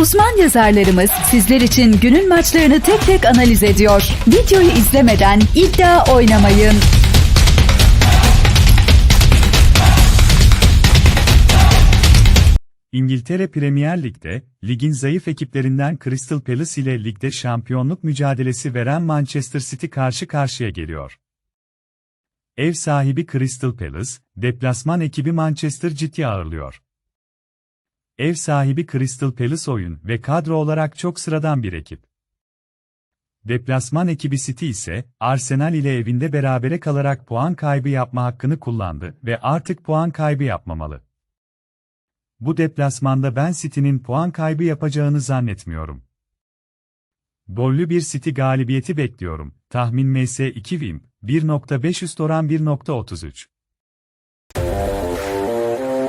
Uzman yazarlarımız sizler için günün maçlarını tek tek analiz ediyor. Videoyu izlemeden iddia oynamayın. İngiltere Premier Lig'de, ligin zayıf ekiplerinden Crystal Palace ile ligde şampiyonluk mücadelesi veren Manchester City karşı karşıya geliyor. Ev sahibi Crystal Palace, deplasman ekibi Manchester City'yi ağırlıyor. Ev sahibi Crystal Palace oyun ve kadro olarak çok sıradan bir ekip. Deplasman ekibi City ise, Arsenal ile evinde berabere kalarak puan kaybı yapma hakkını kullandı ve artık puan kaybı yapmamalı. Bu deplasmanda ben City'nin puan kaybı yapacağını zannetmiyorum. Gollü bir City galibiyeti bekliyorum. Tahmin MS 2 Wim, 1.5 üst oran 1.33.